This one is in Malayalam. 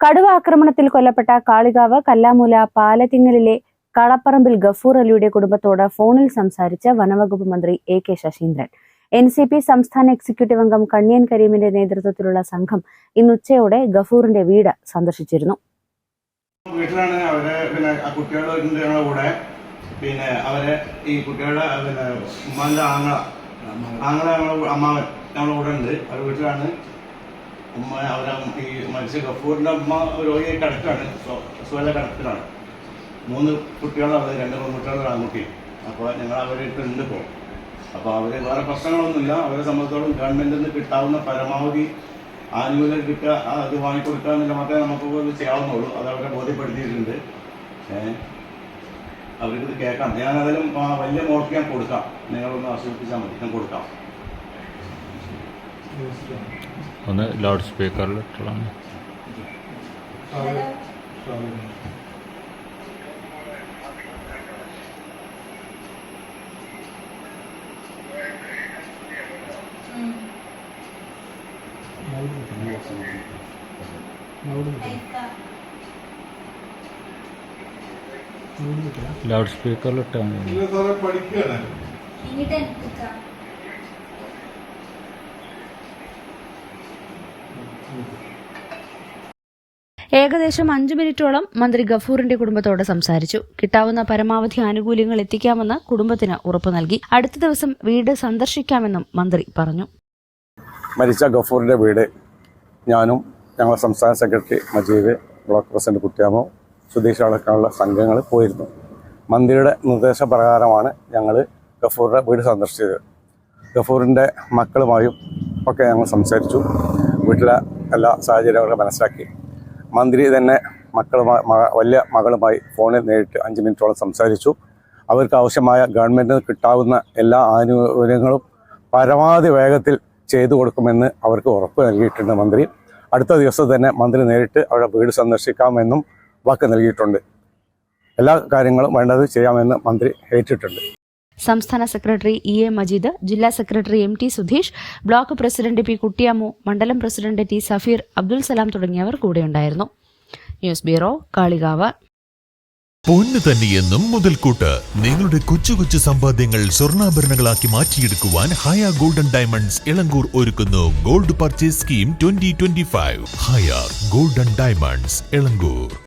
കടുവ ആക്രമണത്തിൽ കൊല്ലപ്പെട്ട കാളികാവ് കല്ലാമൂല പാലത്തിങ്ങലിലെ കളപ്പറമ്പിൽ ഗഫൂർ അലിയുടെ കുടുംബത്തോട് ഫോണിൽ സംസാരിച്ച വനവകുപ്പ് മന്ത്രി A K Saseendran. N C P സംസ്ഥാന എക്സിക്യൂട്ടീവ് അംഗം കണ്ണിയൻ കരീമിന്റെ നേതൃത്വത്തിലുള്ള സംഘം ഇന്ന് ഉച്ചയോടെ ഗഫൂറിന്റെ വീട് സന്ദർശിച്ചിരുന്നു. വീട്ടിലാണ് അവരെ പിന്നെ ഞങ്ങളുടെ കൂടെ. പിന്നെ അവരെ ഈ കുട്ടികളുടെ പിന്നെ ഉമ്മാന്റെ ആങ്ങള. ഞങ്ങളുടെ അമ്മാവൻ ഞങ്ങളുടെ കൂടെ ഉണ്ട് അവരുടെ വീട്ടിലാണ് ഉമ്മ അവരെ ഈ മരിച്ച ഗഫൂറിന്റെ ഉമ്മ രോഗിയെ കിടക്കാണ് സുഖല കിടക്കിലാണ് മൂന്ന് കുട്ടികളാണ് രണ്ട് പെൺകുട്ടികളും ആൺകുട്ടി. അപ്പോൾ ഞങ്ങൾ അവരുടെ ഉണ്ട് ഇപ്പോൾ അപ്പോൾ അവർ വേറെ പ്രശ്നങ്ങളൊന്നുമില്ല. അവരെ സംബന്ധിച്ചോളം ഗവൺമെന്റിൽ നിന്ന് കിട്ടാവുന്ന പരമാവധി ആനുകൂല്യം കിട്ടുക അത് വാങ്ങിക്കൊടുക്കുക എന്നുള്ള മാത്രമേ നമുക്ക് ചെയ്യാവുന്നുള്ളൂ. അത് അവരെ ബോധ്യപ്പെടുത്തിയിട്ടുണ്ട്. അവർക്ക് ഇത് കേൾക്കാം. ഞാനതിലും വലിയ മോൾക്ക് ഞാൻ കൊടുക്കാം. നിങ്ങളൊന്ന് ആസ്വദിപ്പിച്ചാൽ മതി. ഞാൻ കൊടുക്കാം. ഒന്ന് ലൗഡ് സ്പീക്കറിൽ ഇട്ടതാണ് ലൗഡ് സ്പീക്കറിൽ ഇട്ടാണ് ഏകദേശം അഞ്ചു മിനിറ്റോളം മന്ത്രി ഗഫൂറിന്റെ കുടുംബത്തോട് സംസാരിച്ചു. കിട്ടാവുന്ന പരമാവധി ആനുകൂല്യങ്ങൾ എത്തിക്കാമെന്ന് കുടുംബത്തിന് ഉറപ്പു നൽകി. അടുത്ത ദിവസം വീട് സന്ദർശിക്കാമെന്നും മന്ത്രി പറഞ്ഞു. മരിച്ച ഗഫൂറിന്റെ വീട് ഞാനും ഞങ്ങളുടെ സംസ്ഥാന secretary Majeed block president കുട്ടിയാമോ Sudheesh അടക്കമുള്ള സംഘങ്ങൾ പോയിരുന്നു. മന്ത്രിയുടെ നിർദ്ദേശപ്രകാരമാണ് ഞങ്ങൾ ഗഫൂറിന്റെ വീട് സന്ദർശിച്ചത്. ഗഫൂറിന്റെ മക്കളുമായും ഒക്കെ ഞങ്ങൾ സംസാരിച്ചു. വീട്ടിലെ എല്ലാ അവർക്ക് മനസ്സിലാക്കി. മന്ത്രി തന്നെ മക്കളുമായി വലിയ മകളുമായി ഫോണിൽ നേരിട്ട് അഞ്ച് മിനിറ്റോളം സംസാരിച്ചു. അവർക്ക് ആവശ്യമായ ഗവൺമെന്റിന് കിട്ടാവുന്ന എല്ലാ ആനുകൂല്യങ്ങളും പരമാവധി വേഗത്തിൽ ചെയ്തു കൊടുക്കുമെന്ന് അവർക്ക് ഉറപ്പ് നൽകിയിട്ടുണ്ട് മന്ത്രി. അടുത്ത ദിവസം തന്നെ മന്ത്രി നേരിട്ട് അവരുടെ വീട് സന്ദർശിക്കാമെന്നും വാക്ക് നൽകിയിട്ടുണ്ട്. എല്ലാ കാര്യങ്ങളും വേണ്ടത് ചെയ്യാമെന്ന് മന്ത്രി ഏറ്റിട്ടുണ്ട്. സംസ്ഥാന സെക്രട്ടറി ഇ എ മജീദ് ജില്ലാ secretary M T Sudheesh block president P Kuttiyamu മണ്ഡലം പ്രസിഡന്റ് ടി സഫീർ അബ്ദുൽ സലാം തുടങ്ങിയവർ കൂടെയുണ്ടായിരുന്നു. News bureau Kalikavu. പൊന്ന് തന്നെയെന്നും മുതൽക്കൂട്ട്. നിങ്ങളുടെ കൊച്ചു കൊച്ചു സമ്പാദ്യങ്ങൾ സ്വർണാഭരണങ്ങളാക്കി മാറ്റിയെടുക്കുവാൻ ഹയ ഗോൾഡൻ ഡയമണ്ട്സ് ഇളങ്കൂർ ഒരുക്കുന്നു. Gold purchase scheme twenty twenty five ഹയ ഗോൾഡൻ ഡയമണ്ട്സ് ഇളങ്കൂർ